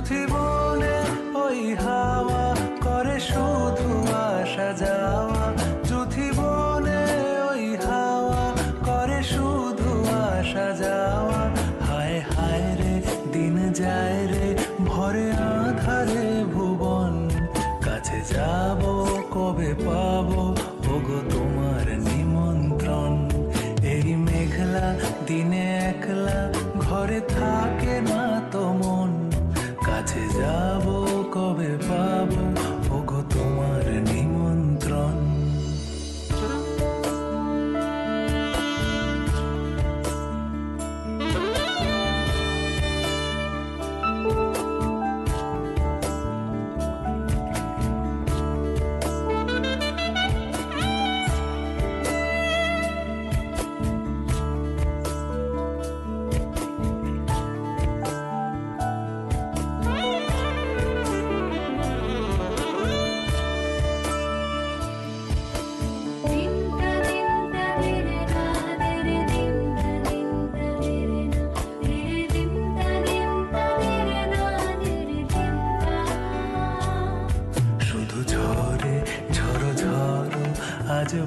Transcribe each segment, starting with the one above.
যুথি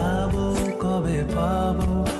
যাব কবে পাবো?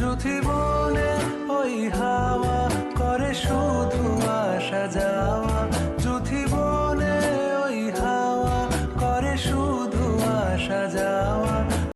যুথি বনে ওই হাওয়া করে শুধু আসা যাওয়া।